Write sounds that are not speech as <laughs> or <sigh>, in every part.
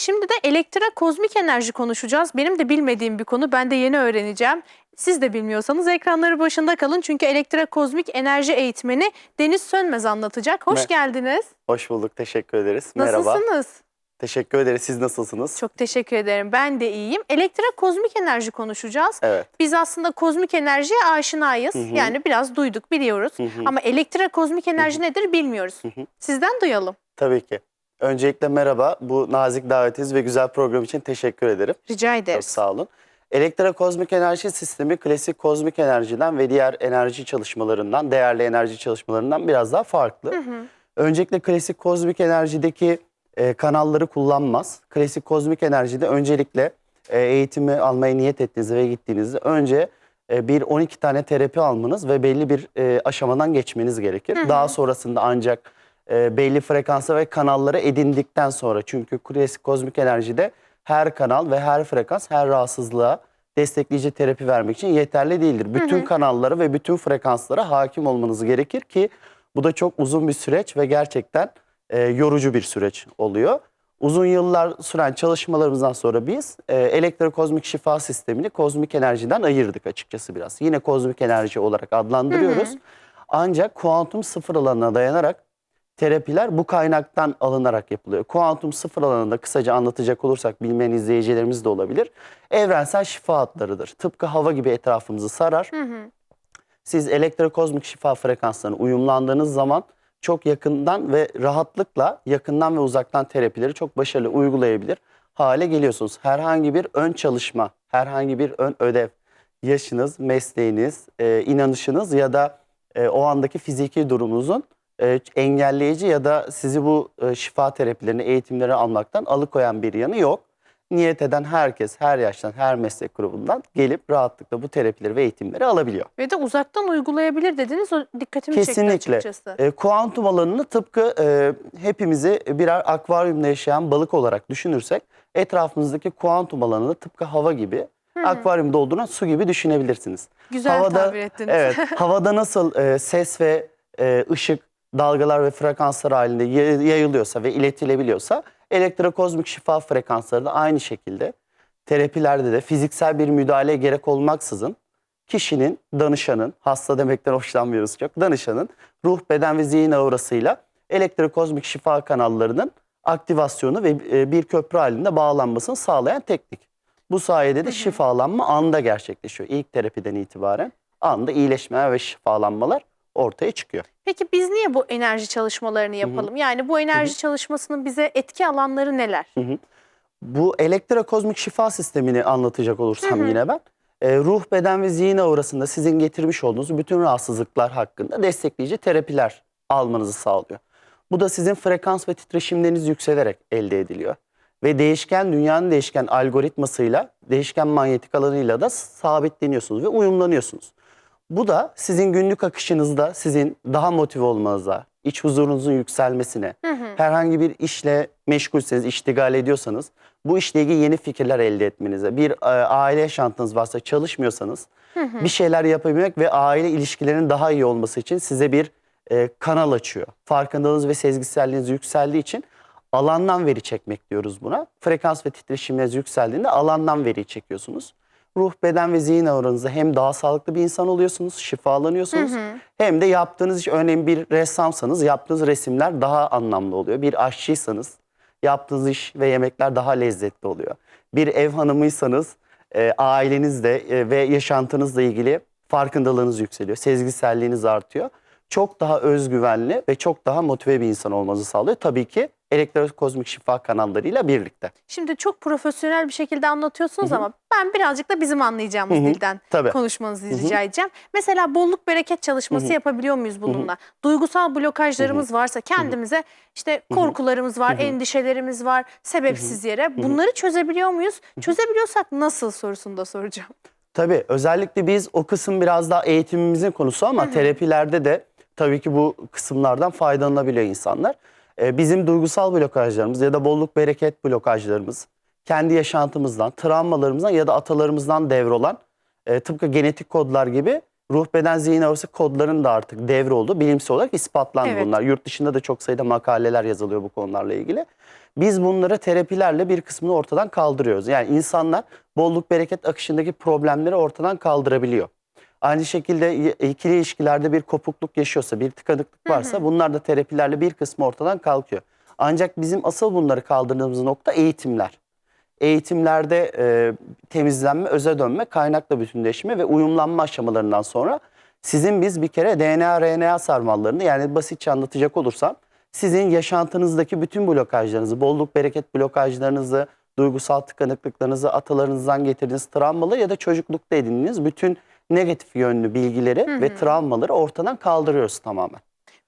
Şimdi de elektrokozmik enerji konuşacağız. Benim de bilmediğim bir konu. Ben de yeni öğreneceğim. Siz de bilmiyorsanız ekranları başında kalın. Çünkü elektrokozmik enerji eğitmeni Deniz Sönmez anlatacak. Hoş Me- geldiniz. Hoş bulduk, teşekkür ederiz. Merhaba. Nasılsınız? Teşekkür ederiz. Siz nasılsınız? Çok teşekkür ederim. Ben de iyiyim. Elektrokozmik enerji konuşacağız. Evet. Biz aslında kozmik enerjiye aşinayız. Hı hı. Yani biraz duyduk, biliyoruz. Hı hı. Ama elektrokozmik enerji nedir bilmiyoruz. Hı hı. Sizden duyalım. Tabii ki. Öncelikle merhaba. Bu nazik davetiniz ve güzel program için teşekkür ederim. Rica Çok ederiz. sağ olun. Elektrokozmik enerji sistemi klasik kozmik enerjiden ve diğer enerji çalışmalarından, değerli enerji çalışmalarından biraz daha farklı. Hı hı. Öncelikle klasik kozmik enerjideki e, kanalları kullanmaz. Klasik kozmik enerjide öncelikle e, eğitimi almaya niyet ettiğinizde ve gittiğinizde önce e, bir 12 tane terapi almanız ve belli bir e, aşamadan geçmeniz gerekir. Hı hı. Daha sonrasında ancak e, belli frekansa ve kanalları edindikten sonra çünkü klasik kozmik enerjide her kanal ve her frekans her rahatsızlığa destekleyici terapi vermek için yeterli değildir. Bütün hı. kanallara ve bütün frekanslara hakim olmanız gerekir ki bu da çok uzun bir süreç ve gerçekten e, yorucu bir süreç oluyor. Uzun yıllar süren çalışmalarımızdan sonra biz e, elektrokozmik şifa sistemini kozmik enerjiden ayırdık açıkçası biraz. Yine kozmik enerji olarak adlandırıyoruz. Hı hı. Ancak kuantum sıfır alanına dayanarak terapiler bu kaynaktan alınarak yapılıyor. Kuantum sıfır alanında kısaca anlatacak olursak bilmeyen izleyicilerimiz de olabilir. Evrensel şifa hatlarıdır. Tıpkı hava gibi etrafımızı sarar. Hı hı. Siz elektrokozmik şifa frekanslarına uyumlandığınız zaman çok yakından ve rahatlıkla yakından ve uzaktan terapileri çok başarılı uygulayabilir hale geliyorsunuz. Herhangi bir ön çalışma, herhangi bir ön ödev, yaşınız, mesleğiniz, e, inanışınız ya da e, o andaki fiziki durumunuzun e, engelleyici ya da sizi bu e, şifa terapilerini, eğitimleri almaktan alıkoyan bir yanı yok. Niyet eden herkes, her yaştan, her meslek grubundan gelip rahatlıkla bu terapileri ve eğitimleri alabiliyor. Ve de uzaktan uygulayabilir dediniz. O dikkatimi Kesinlikle. çekti açıkçası. E, kuantum alanını tıpkı e, hepimizi birer akvaryumda yaşayan balık olarak düşünürsek etrafımızdaki kuantum alanını tıpkı hava gibi hı. akvaryumda olduğuna su gibi düşünebilirsiniz. Güzel havada- tabir ettiniz. Evet, <laughs> havada nasıl e, ses ve e, ışık, dalgalar ve frekanslar halinde yay- yayılıyorsa ve iletilebiliyorsa elektrokozmik şifa frekansları da aynı şekilde terapilerde de fiziksel bir müdahaleye gerek olmaksızın kişinin, danışanın, hasta demekten <laughs> hoşlanmıyoruz çok, danışanın ruh, beden ve zihin aurasıyla elektrokozmik şifa kanallarının aktivasyonu ve e, bir köprü halinde bağlanmasını sağlayan teknik. Bu sayede de şifalanma anda gerçekleşiyor. İlk terapiden itibaren anda iyileşme ve şifalanmalar ortaya çıkıyor. Peki biz niye bu enerji çalışmalarını yapalım? Yani bu enerji çalışmasının bize etki alanları neler? Bu elektrokozmik şifa sistemini anlatacak olursam Hı hı. yine ben. e, ruh, beden ve zihin aurasında sizin getirmiş olduğunuz bütün rahatsızlıklar hakkında destekleyici terapiler almanızı sağlıyor. Bu da sizin frekans ve titreşimleriniz yükselerek elde ediliyor. Ve değişken, dünyanın değişken algoritmasıyla, değişken manyetik alanıyla da sabitleniyorsunuz ve uyumlanıyorsunuz. Bu da sizin günlük akışınızda sizin daha motive olmanıza, iç huzurunuzun yükselmesine, Hı hı. herhangi bir işle meşgulseniz, iştigal ediyorsanız bu işle ilgili yeni fikirler elde etmenize, bir e, aile yaşantınız varsa çalışmıyorsanız Hı hı. bir şeyler yapabilmek ve aile ilişkilerinin daha iyi olması için size bir e, kanal açıyor. Farkındalığınız ve sezgiselliğiniz yükseldiği için alandan veri çekmek diyoruz buna. Frekans ve titreşimleriniz yükseldiğinde alandan veriyi çekiyorsunuz. Ruh, beden ve zihin auranızda hem daha sağlıklı bir insan oluyorsunuz, şifalanıyorsunuz. Hı hı. Hem de yaptığınız iş örneğin bir ressamsanız yaptığınız resimler daha anlamlı oluyor. Bir aşçıysanız yaptığınız iş ve yemekler daha lezzetli oluyor. Bir ev hanımıysanız e, ailenizle e, ve yaşantınızla ilgili farkındalığınız yükseliyor. Sezgiselliğiniz artıyor. Çok daha özgüvenli ve çok daha motive bir insan olmanızı sağlıyor. Tabii ki elektrokozmik şifa kanallarıyla birlikte. Şimdi çok profesyonel bir şekilde anlatıyorsunuz Hı hı. ama ben birazcık da bizim anlayacağımız Hı hı. dilden Tabii. konuşmanızı Hı hı. rica edeceğim. Mesela bolluk bereket çalışması Hı hı. yapabiliyor muyuz bununla? Duygusal blokajlarımız varsa kendimize işte hı. korkularımız var, Hı hı. endişelerimiz var sebepsiz yere. Bunları çözebiliyor muyuz? Çözebiliyorsak nasıl sorusunu da soracağım. Tabii özellikle biz o kısım biraz daha eğitimimizin konusu ama Hı hı. terapilerde de tabii ki bu kısımlardan faydalanabiliyor insanlar. Ee, bizim duygusal blokajlarımız ya da bolluk bereket blokajlarımız kendi yaşantımızdan, travmalarımızdan ya da atalarımızdan devrolan e, tıpkı genetik kodlar gibi ruh beden zihin arası kodların da artık devre olduğu bilimsel olarak ispatlandı Evet. bunlar. Yurt dışında da çok sayıda makaleler yazılıyor bu konularla ilgili. Biz bunları terapilerle bir kısmını ortadan kaldırıyoruz. Yani insanlar bolluk bereket akışındaki problemleri ortadan kaldırabiliyor. Aynı şekilde ikili ilişkilerde bir kopukluk yaşıyorsa, bir tıkanıklık varsa bunlar da terapilerle bir kısmı ortadan kalkıyor. Ancak bizim asıl bunları kaldırdığımız nokta eğitimler. Eğitimlerde e, temizlenme, öze dönme, kaynakla bütünleşme ve uyumlanma aşamalarından sonra sizin biz bir kere DNA, RNA sarmallarını yani basitçe anlatacak olursam sizin yaşantınızdaki bütün blokajlarınızı, bolluk bereket blokajlarınızı, duygusal tıkanıklıklarınızı, atalarınızdan getirdiğiniz travmalı ya da çocuklukta edindiğiniz bütün negatif yönlü bilgileri ve travmaları ortadan kaldırıyoruz tamamen.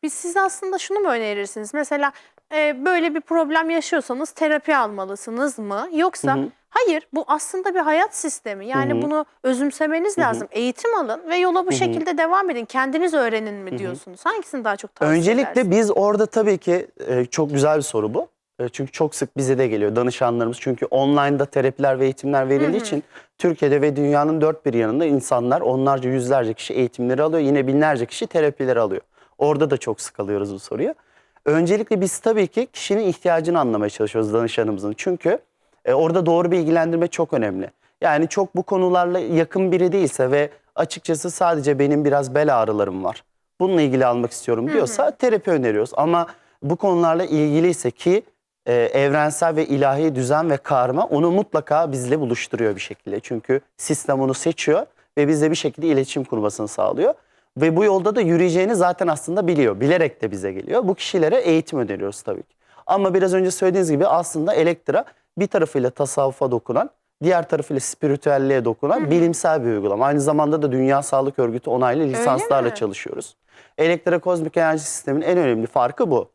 Biz size aslında şunu mu önerirsiniz? Mesela e, böyle bir problem yaşıyorsanız terapi almalısınız mı? Yoksa Hı hı. hayır bu aslında bir hayat sistemi. Yani Hı hı. bunu özümsemeniz lazım. Eğitim alın ve yola bu hı. şekilde devam edin. Kendiniz öğrenin mi diyorsunuz? Hangisini daha çok tavsiye Öncelikle edersiniz? biz orada tabii ki e, çok güzel bir soru bu. E, çünkü çok sık bize de geliyor danışanlarımız. Çünkü online'da terapiler ve eğitimler verildiği için Türkiye'de ve dünyanın dört bir yanında insanlar onlarca yüzlerce kişi eğitimleri alıyor. Yine binlerce kişi terapileri alıyor. Orada da çok sık alıyoruz bu soruyu. Öncelikle biz tabii ki kişinin ihtiyacını anlamaya çalışıyoruz danışanımızın. Çünkü e, orada doğru bilgilendirme çok önemli. Yani çok bu konularla yakın biri değilse ve açıkçası sadece benim biraz bel ağrılarım var. Bununla ilgili almak istiyorum diyorsa terapi öneriyoruz. Ama bu konularla ilgiliyse ki e, evrensel ve ilahi düzen ve karma onu mutlaka bizle buluşturuyor bir şekilde. Çünkü sistem onu seçiyor ve bizle bir şekilde iletişim kurmasını sağlıyor. Ve bu yolda da yürüyeceğini zaten aslında biliyor. Bilerek de bize geliyor. Bu kişilere eğitim öneriyoruz tabii ki. Ama biraz önce söylediğiniz gibi aslında Elektra bir tarafıyla tasavvufa dokunan, diğer tarafıyla spiritüelliğe dokunan bilimsel bir uygulama. Aynı zamanda da Dünya Sağlık Örgütü onaylı lisanslarla çalışıyoruz. Elektra kozmik enerji sisteminin en önemli farkı bu.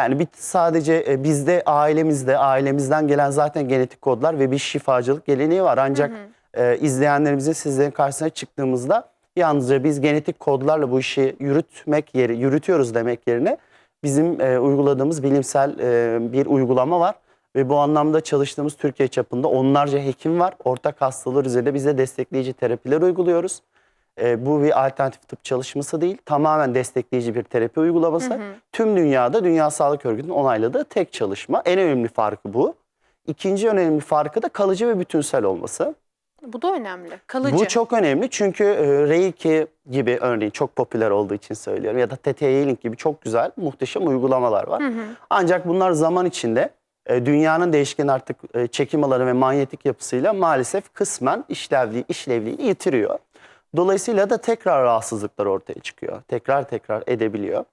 Yani bir sadece e, bizde ailemizde ailemizden gelen zaten genetik kodlar ve bir şifacılık geleneği var. Ancak e, izleyenlerimizin sizlerin karşısına çıktığımızda yalnızca biz genetik kodlarla bu işi yürütmek yeri yürütüyoruz demek yerine bizim e, uyguladığımız bilimsel e, bir uygulama var ve bu anlamda çalıştığımız Türkiye çapında onlarca hekim var. Ortak hastalar üzerinde bize destekleyici terapiler uyguluyoruz. E, bu bir alternatif tıp çalışması değil, tamamen destekleyici bir terapi uygulaması. Tüm dünyada Dünya Sağlık Örgütü'nün onayladığı tek çalışma. En önemli farkı bu. İkinci önemli farkı da kalıcı ve bütünsel olması. Bu da önemli. Kalıcı. Bu çok önemli çünkü e, Reiki gibi örneğin çok popüler olduğu için söylüyorum ya da TT Healing gibi çok güzel, muhteşem uygulamalar var. Ancak bunlar zaman içinde e, dünyanın değişken artık e, çekim alanı ve manyetik yapısıyla maalesef kısmen işlevliği, işlevliğini yitiriyor. Dolayısıyla da tekrar rahatsızlıklar ortaya çıkıyor. Tekrar tekrar edebiliyor.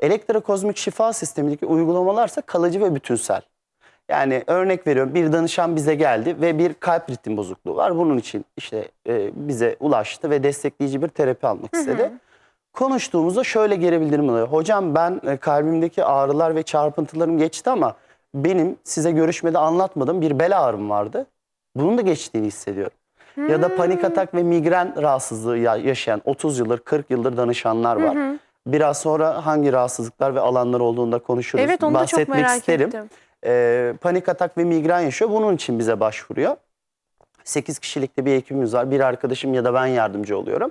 Elektrokozmik şifa sistemindeki uygulamalarsa kalıcı ve bütünsel. Yani örnek veriyorum bir danışan bize geldi ve bir kalp ritim bozukluğu var. Bunun için işte e, bize ulaştı ve destekleyici bir terapi almak istedi. Konuştuğumuzda şöyle geri bildirim alıyor. Hocam ben e, kalbimdeki ağrılar ve çarpıntılarım geçti ama benim size görüşmede anlatmadığım bir bel ağrım vardı. Bunun da geçtiğini hissediyorum. Ya da panik atak ve migren rahatsızlığı ya- yaşayan 30 yıldır 40 yıldır danışanlar var. Biraz sonra hangi rahatsızlıklar ve alanlar olduğunda konuşuruz. Evet onu da çok merak isterim ettim. e, panik atak ve migren yaşıyor. Bunun için bize başvuruyor. 8 kişilikte bir ekibimiz var. Bir arkadaşım ya da ben yardımcı oluyorum.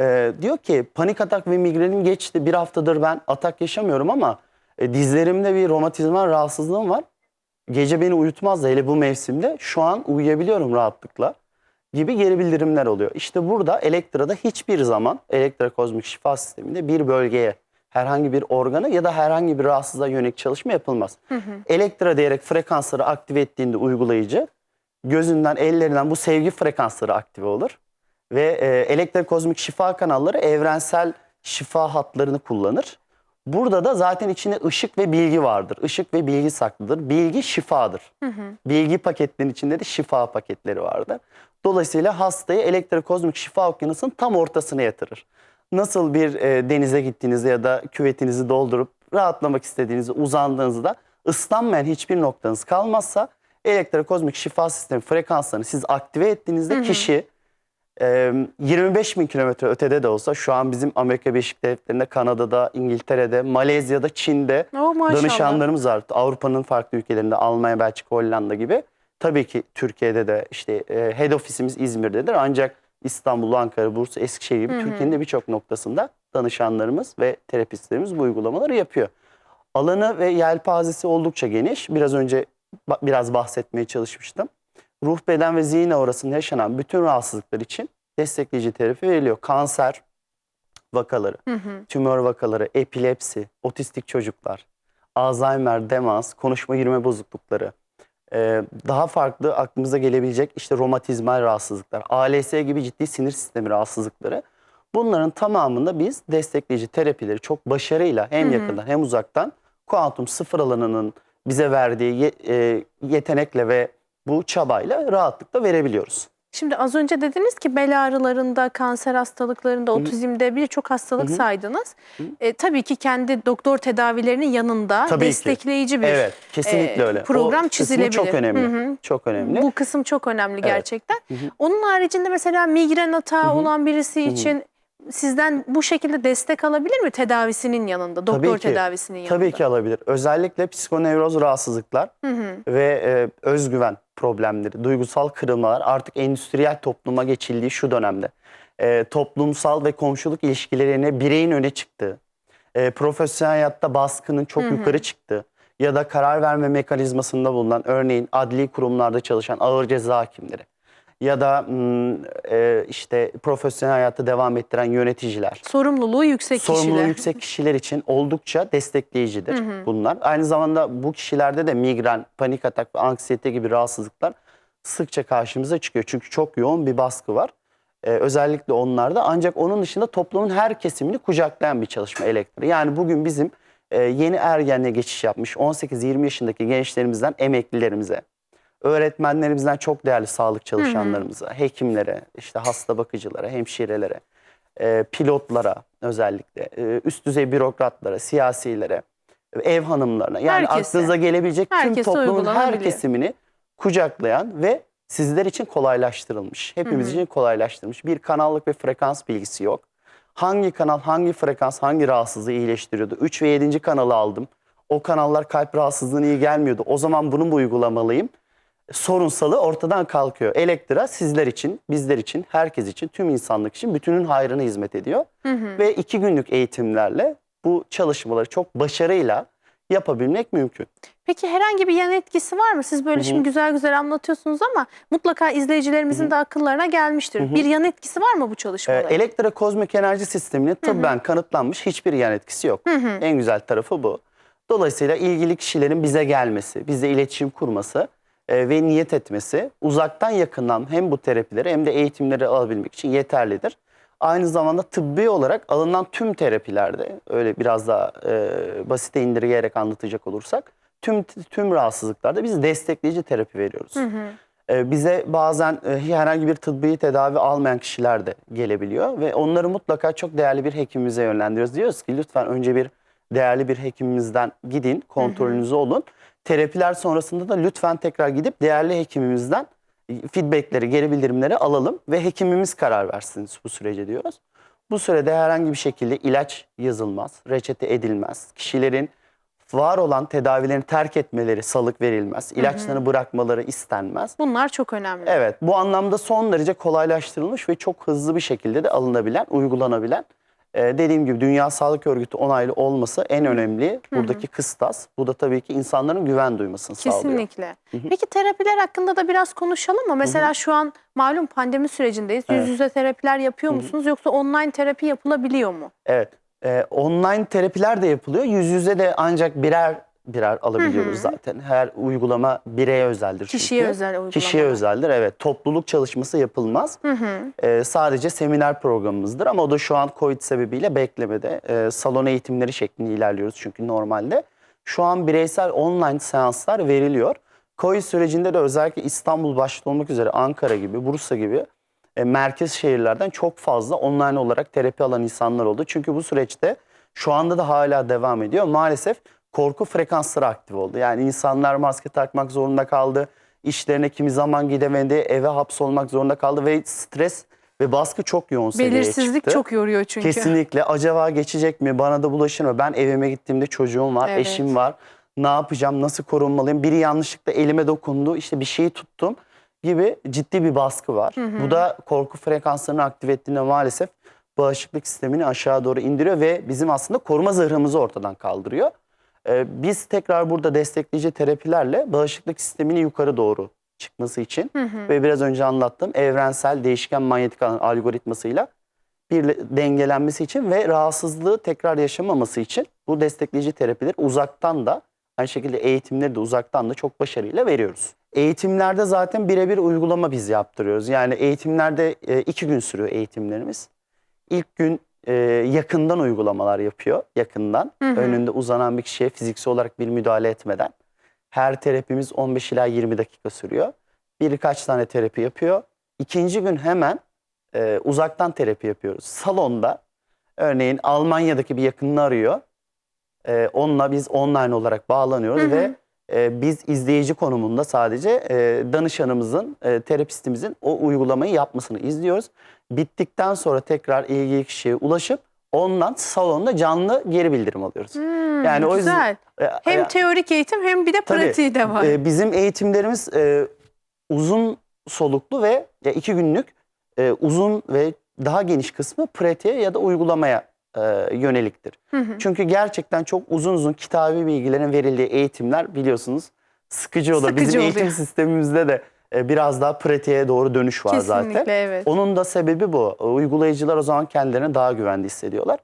E, diyor ki panik atak ve migrenim geçti. Bir haftadır ben atak yaşamıyorum ama e, dizlerimde bir romatizmal rahatsızlığım var. Gece beni uyutmaz da hele bu mevsimde şu an uyuyabiliyorum rahatlıkla gibi geri bildirimler oluyor. İşte burada Elektra'da hiçbir zaman Elektra Kozmik Şifa Sistemi'nde bir bölgeye herhangi bir organa ya da herhangi bir rahatsızlığa yönelik çalışma yapılmaz. Elektra diyerek frekansları aktive ettiğinde uygulayıcı gözünden ellerinden bu sevgi frekansları aktive olur. Ve e, elektrokozmik şifa kanalları evrensel şifa hatlarını kullanır. Burada da zaten içinde ışık ve bilgi vardır. Işık ve bilgi saklıdır. Bilgi şifadır. Bilgi paketlerinin içinde de şifa paketleri vardır. Dolayısıyla hastayı elektrokozmik şifa okyanusunun tam ortasına yatırır. Nasıl bir e, denize gittiğinizde ya da küvetinizi doldurup rahatlamak istediğinizde uzandığınızda ıslanmayan hiçbir noktanız kalmazsa elektrokozmik şifa sistemi frekanslarını siz aktive ettiğinizde kişi e, 25 bin kilometre ötede de olsa şu an bizim Amerika Birleşik Devletleri'nde, Kanada'da, İngiltere'de, Malezya'da, Çin'de maşallah. danışanlarımız var. Avrupa'nın farklı ülkelerinde Almanya, Belçika, Hollanda gibi. Tabii ki Türkiye'de de işte head ofisimiz İzmir'dedir. Ancak İstanbul, Ankara, Bursa, Eskişehir gibi Türkiye'nin de birçok noktasında danışanlarımız ve terapistlerimiz bu uygulamaları yapıyor. Alanı ve yelpazesi oldukça geniş. Biraz önce biraz bahsetmeye çalışmıştım. Ruh, beden ve zihin aurasında yaşanan bütün rahatsızlıklar için destekleyici terapi veriliyor. Kanser vakaları, Hı hı. tümör vakaları, epilepsi, otistik çocuklar, Alzheimer, demans, konuşma yürüme bozuklukları, e, daha farklı aklımıza gelebilecek işte romatizmal rahatsızlıklar, ALS gibi ciddi sinir sistemi rahatsızlıkları. Bunların tamamında biz destekleyici terapileri çok başarıyla hem Hı hı. yakından hem uzaktan kuantum sıfır alanının bize verdiği ye- e, yetenekle ve bu çabayla rahatlıkla verebiliyoruz. Şimdi az önce dediniz ki bel ağrılarında, kanser hastalıklarında, hı. otizmde birçok hastalık Hı hı. saydınız. Hı. E, tabii ki kendi doktor tedavilerinin yanında Tabii ki. destekleyici bir Evet, kesinlikle e, öyle. program o çizilebilir. Çok önemli. Hı hı. Çok önemli. Bu kısım çok önemli Evet. gerçekten. Hı hı. Onun haricinde mesela migren atağı Hı hı. olan birisi Hı hı. Sizden bu şekilde destek alabilir mi tedavisinin yanında, doktor Tabii ki. tedavisinin yanında? Tabii ki alabilir. Özellikle psikonevroz rahatsızlıklar Hı hı. ve e, özgüven problemleri, duygusal kırılmalar artık endüstriyel topluma geçildiği şu dönemde. E, toplumsal ve komşuluk ilişkilerine bireyin öne çıktığı, e, profesyonel hayatta baskının çok Hı hı. yukarı çıktığı ya da karar verme mekanizmasında bulunan örneğin adli kurumlarda çalışan ağır ceza hakimleri ya da mm, e, işte profesyonel hayatı devam ettiren yöneticiler, Sorumluluğu yüksek sorumluluğu kişiler. yüksek kişiler için oldukça destekleyicidir Hı hı. bunlar. Aynı zamanda bu kişilerde de migren, panik atak ve anksiyete gibi rahatsızlıklar sıkça karşımıza çıkıyor. Çünkü çok yoğun bir baskı var. Ee, özellikle onlarda. Ancak onun dışında toplumun her kesimini kucaklayan bir çalışma elektri. Yani bugün bizim e, yeni ergenliğe geçiş yapmış 18-20 yaşındaki gençlerimizden emeklilerimize, öğretmenlerimizden çok değerli sağlık çalışanlarımıza, hekimlere, işte hasta bakıcılara, hemşirelere, e, pilotlara özellikle, e, üst düzey bürokratlara, siyasilere, ev hanımlarına yani Herkese. aklınıza gelebilecek tüm toplumun her kesimini kucaklayan ve sizler için kolaylaştırılmış. Hepimiz Hı hı. için kolaylaştırılmış. Bir kanallık ve frekans bilgisi yok. Hangi kanal, hangi frekans, hangi rahatsızlığı iyileştiriyordu? 3 ve 7. kanalı aldım. O kanallar kalp rahatsızlığına iyi gelmiyordu. O zaman bunu mu uygulamalıyım? Sorunsalı ortadan kalkıyor. Elektra sizler için, bizler için, herkes için, tüm insanlık için bütünün hayrına hizmet ediyor. Hı hı. Ve iki günlük eğitimlerle bu çalışmaları çok başarıyla yapabilmek mümkün. Peki herhangi bir yan etkisi var mı? Siz böyle Hı hı. şimdi güzel güzel anlatıyorsunuz ama mutlaka izleyicilerimizin de akıllarına gelmiştir. Hı hı. Bir yan etkisi var mı bu Ee, çalışmaların? elektrokozmik enerji sisteminin tıbben kanıtlanmış hiçbir yan etkisi yok. Hı hı. En güzel tarafı bu. Dolayısıyla ilgili kişilerin bize gelmesi, bizle iletişim kurması e, ve niyet etmesi uzaktan yakından hem bu terapileri hem de eğitimleri alabilmek için yeterlidir. Aynı zamanda tıbbi olarak alınan tüm terapilerde öyle biraz daha e, basite indirgeyerek anlatacak olursak tüm tüm rahatsızlıklarda biz destekleyici terapi veriyoruz. Hı hı. Ee, bize bazen e, herhangi bir tıbbi tedavi almayan kişiler de gelebiliyor ve onları mutlaka çok değerli bir hekimimize yönlendiriyoruz. Diyoruz ki lütfen önce bir değerli bir hekimimizden gidin, kontrolünüzü olun. Terapiler sonrasında da lütfen tekrar gidip değerli hekimimizden e, feedbackleri, geri bildirimleri alalım ve hekimimiz karar versin bu sürece diyoruz. Bu sürede herhangi bir şekilde ilaç yazılmaz, reçete edilmez. Kişilerin var olan tedavilerini terk etmeleri salık verilmez. İlaçlarını bırakmaları istenmez. Bunlar çok önemli. Evet bu anlamda son derece kolaylaştırılmış ve çok hızlı bir şekilde de alınabilen, uygulanabilen e, dediğim gibi Dünya Sağlık Örgütü onaylı olması en önemli buradaki kıstas. Bu da tabii ki insanların güven duymasını sağlıyor. Kesinlikle. Peki terapiler hakkında da biraz konuşalım mı? Mesela şu an malum pandemi sürecindeyiz. Yüz Evet. yüze terapiler yapıyor musunuz yoksa online terapi yapılabiliyor mu? Evet. Ee, online terapiler de yapılıyor. Yüz yüze de ancak birer birer alabiliyoruz zaten. Her uygulama bireye özeldir çünkü. Kişiye özel uygulamalar. Kişiye özeldir evet. Topluluk çalışması yapılmaz. Hı hı. Ee, sadece seminer programımızdır ama o da şu an Covid sebebiyle beklemede. Ee, salon eğitimleri şeklinde ilerliyoruz çünkü normalde. Şu an bireysel online seanslar veriliyor. Covid sürecinde de özellikle İstanbul başta olmak üzere Ankara gibi, Bursa gibi e, merkez şehirlerden çok fazla online olarak terapi alan insanlar oldu. Çünkü bu süreçte şu anda da hala devam ediyor. Maalesef korku frekansları aktif oldu. Yani insanlar maske takmak zorunda kaldı. İşlerine kimi zaman gidemedi, eve hapsolmak zorunda kaldı ve stres ve baskı çok yoğun seviyeye Belirsizlik çıktı. çok yoruyor çünkü. Kesinlikle. Acaba geçecek mi? Bana da bulaşır mı? Ben evime gittiğimde çocuğum var, Evet. eşim var. Ne yapacağım? Nasıl korunmalıyım? Biri yanlışlıkla elime dokundu. İşte bir şeyi tuttum. gibi ciddi bir baskı var. Bu da korku frekanslarını aktive ettiğinde maalesef bağışıklık sistemini aşağı doğru indiriyor ve bizim aslında koruma zırhımızı ortadan kaldırıyor. Ee, biz tekrar burada destekleyici terapilerle bağışıklık sistemini yukarı doğru çıkması için ve biraz önce anlattığım evrensel değişken manyetik alan algoritmasıyla bir dengelenmesi için ve rahatsızlığı tekrar yaşamaması için bu destekleyici terapileri uzaktan da aynı şekilde eğitimleri de uzaktan da çok başarıyla veriyoruz. Eğitimlerde zaten birebir uygulama biz yaptırıyoruz. Yani eğitimlerde e, iki gün sürüyor eğitimlerimiz. İlk gün e, yakından uygulamalar yapıyor, yakından. Hı hı. Önünde uzanan bir kişiye fiziksel olarak bir müdahale etmeden. Her terapimiz 15 ila 20 dakika sürüyor. Birkaç tane terapi yapıyor. İkinci gün hemen e, uzaktan terapi yapıyoruz. Salonda örneğin Almanya'daki bir yakınını arıyor. E, onunla biz online olarak bağlanıyoruz Hı hı. ve e, biz izleyici konumunda sadece e, danışanımızın, e, terapistimizin o uygulamayı yapmasını izliyoruz. Bittikten sonra tekrar ilgili kişiye ulaşıp ondan salonda canlı geri bildirim alıyoruz. Hmm, Yani o yüzden- güzel. E, Hem e, teorik eğitim hem bir de Tabii. pratiği de var. e, bizim eğitimlerimiz e, uzun soluklu ve ya iki günlük e, uzun ve daha geniş kısmı pratiğe ya da uygulamaya e, yöneliktir. Hı hı. Çünkü gerçekten çok uzun uzun kitabi bilgilerin verildiği eğitimler biliyorsunuz sıkıcı olur. Sıkıcı Bizim oluyor. eğitim sistemimizde de biraz daha pratiğe doğru dönüş var Kesinlikle zaten. evet. Onun da sebebi bu. Uygulayıcılar o zaman kendilerini daha güvende hissediyorlar.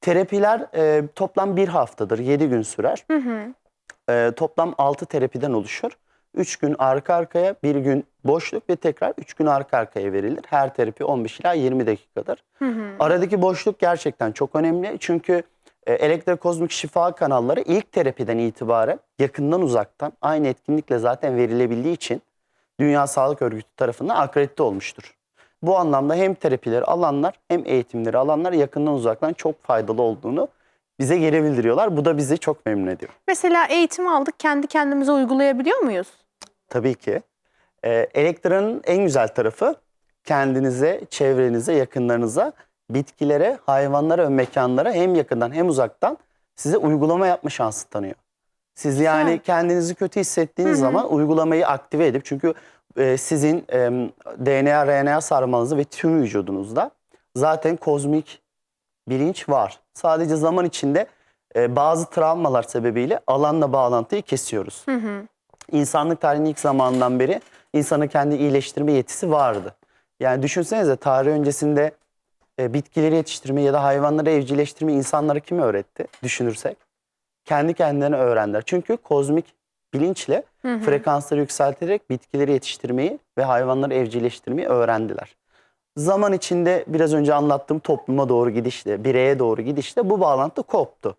Terapiler e, toplam bir haftadır, 7 gün sürer. Hı hı. E, toplam 6 terapiden oluşur. 3 gün arka arkaya, bir gün boşluk ve tekrar 3 gün arka arkaya verilir. Her terapi 15 ila 20 dakikadır. Hı hı. Aradaki boşluk gerçekten çok önemli. Çünkü e, elektrokozmik şifa kanalları ilk terapiden itibaren yakından uzaktan aynı etkinlikle zaten verilebildiği için Dünya Sağlık Örgütü tarafından akredite olmuştur. Bu anlamda hem terapileri alanlar hem eğitimleri alanlar yakından uzaktan çok faydalı olduğunu bize geri bildiriyorlar. Bu da bizi çok memnun ediyor. Mesela eğitim aldık kendi kendimize uygulayabiliyor muyuz? Tabii ki. Ee, Elektra'nın en güzel tarafı kendinize, çevrenize, yakınlarınıza, bitkilere, hayvanlara ve mekanlara hem yakından hem uzaktan size uygulama yapma şansı tanıyor. Siz yani kendinizi kötü hissettiğiniz Hı hı. zaman uygulamayı aktive edip çünkü e, sizin e, DNA, RNA sarmalınızda ve tüm vücudunuzda zaten kozmik bilinç var. Sadece zaman içinde e, bazı travmalar sebebiyle alanla bağlantıyı kesiyoruz Hı hı. insanlık tarihinin ilk zamanından beri insanın kendi iyileştirme yetisi vardı. Yani düşünsenize tarih öncesinde e, bitkileri yetiştirme ya da hayvanları evcilleştirme insanlara kim öğretti düşünürsek? Kendi kendilerine öğrendiler. Çünkü kozmik bilinçle Hı hı. frekansları yükselterek bitkileri yetiştirmeyi ve hayvanları evcilleştirmeyi öğrendiler. Zaman içinde biraz önce anlattığım topluma doğru gidişle, bireye doğru gidişle bu bağlantı koptu.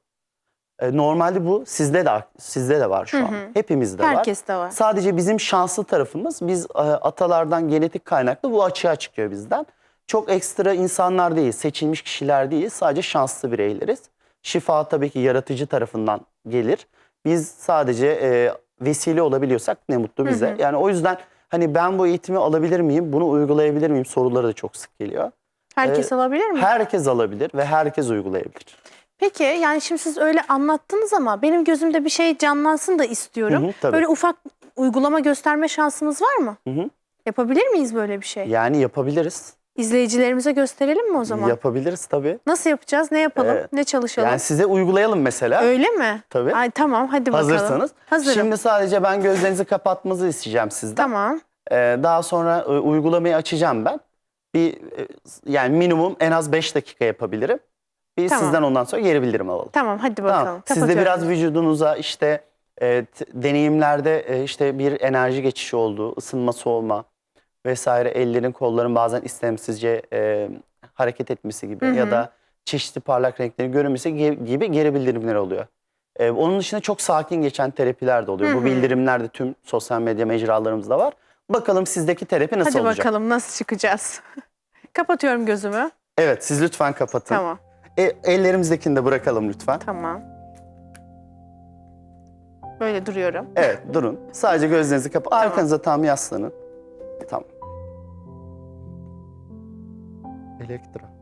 E, Normalde bu sizde de sizde de var şu Hı an. hı. Hepimizde var. Herkes de var. Sadece bizim şanslı tarafımız biz e, atalardan genetik kaynaklı bu açığa çıkıyor bizden. Çok ekstra insanlar değil, seçilmiş kişiler değil, sadece şanslı bireyleriz. Şifa tabii ki yaratıcı tarafından gelir. Biz sadece e, vesile olabiliyorsak ne mutlu bize. Hı hı. Yani o yüzden hani ben bu eğitimi alabilir miyim, bunu uygulayabilir miyim soruları da çok sık geliyor. Herkes alabilir mi? Herkes alabilir ve herkes uygulayabilir. Peki yani şimdi siz öyle anlattınız ama benim gözümde bir şey canlansın da istiyorum. Hı hı, tabii. Böyle ufak uygulama gösterme şansınız var mı? Hı hı. Yapabilir miyiz böyle bir şey? Yani yapabiliriz. İzleyicilerimize gösterelim mi o zaman? Yapabiliriz tabii. Nasıl yapacağız? Ne yapalım? Ee, ne çalışalım? Yani size uygulayalım mesela. Öyle mi? Tabii. Ay tamam hadi bakalım. Hazırsanız. Hazırım. Şimdi sadece ben gözlerinizi kapatmanızı isteyeceğim sizden. Tamam. Ee, daha sonra e, uygulamayı açacağım ben. Bir e, yani minimum en az 5 dakika yapabilirim. Bir Tamam. sizden ondan sonra geri bildirim alalım. Tamam hadi bakalım. Tamam. Siz de Kapatıyorum. biraz vücudunuza işte e, t- deneyimlerde e, işte bir enerji geçişi olduğu, ısınma, soğuma vesaire ellerin kolların bazen istemsizce e, hareket etmesi gibi Hı hı. ya da çeşitli parlak renklerin görünmesi gibi geri bildirimler oluyor. E, onun dışında çok sakin geçen terapiler de oluyor. Hı Bu bildirimler de tüm sosyal medya mecralarımızda var. Bakalım sizdeki terapi nasıl Hadi olacak? bakalım nasıl çıkacağız. <laughs> Kapatıyorum gözümü. Evet siz lütfen kapatın. Tamam. E, ellerimizdekini de bırakalım lütfen. Tamam. Böyle duruyorum. Evet durun. Sadece gözlerinizi kapatın. Tamam. Arkanıza tam yaslanın. Tamam. Elektra.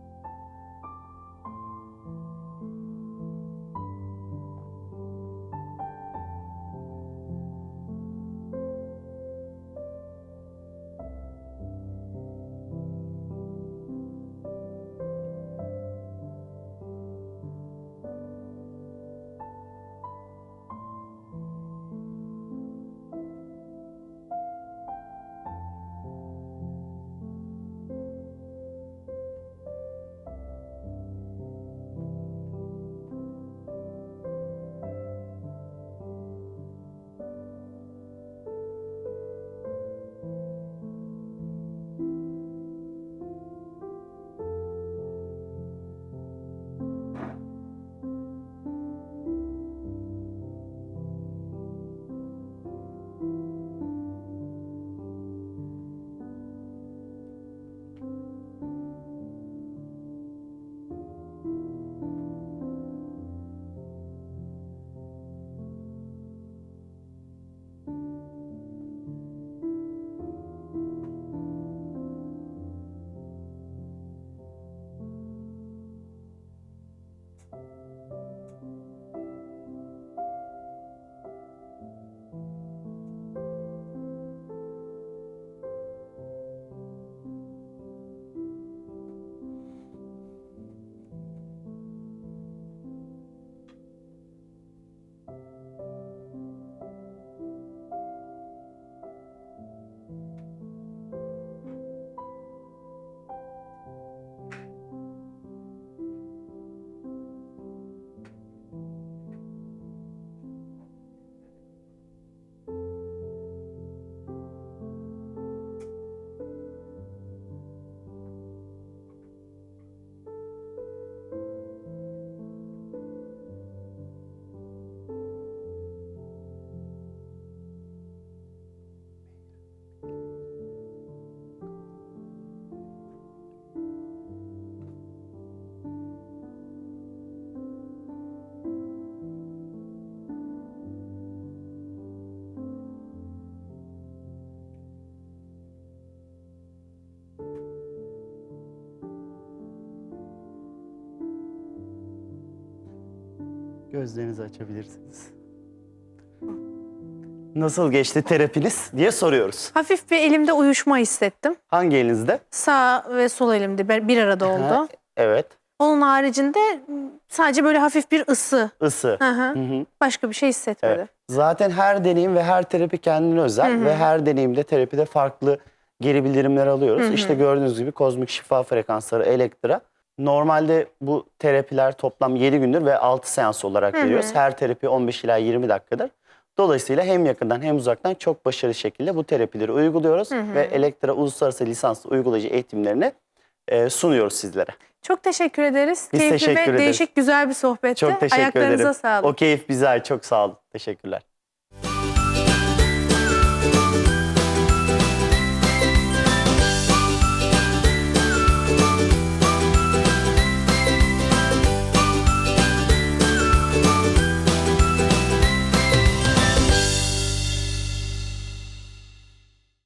Gözlerinizi açabilirsiniz. Nasıl geçti terapiniz diye soruyoruz. Hafif bir elimde uyuşma hissettim. Hangi elinizde? Sağ ve sol elimde bir- bir arada oldu. Evet. Onun haricinde sadece böyle hafif bir ısı. Isı. Hı hı. Hı hı. Başka bir şey hissetmedi. Evet. Zaten her deneyim ve her terapi kendine özel ve her deneyimde terapide farklı geri bildirimler alıyoruz. İşte gördüğünüz gibi kozmik şifa frekansları, elektra. Normalde bu terapiler toplam 7 gündür ve 6 seans olarak Hı hı. veriyoruz. Her terapi 15 ila 20 dakikadır. Dolayısıyla hem yakından hem uzaktan çok başarılı şekilde bu terapileri uyguluyoruz Hı hı. ve Elektra Uluslararası Lisanslı Uygulayıcı eğitimlerini e, sunuyoruz sizlere. Çok teşekkür ederiz. Biz Keyifli teşekkür ve ederiz. değişik güzel bir sohbetti. Çok teşekkür Ayaklarınıza ederim. sağlık. O keyif bize ait. Çok sağ olun. Teşekkürler.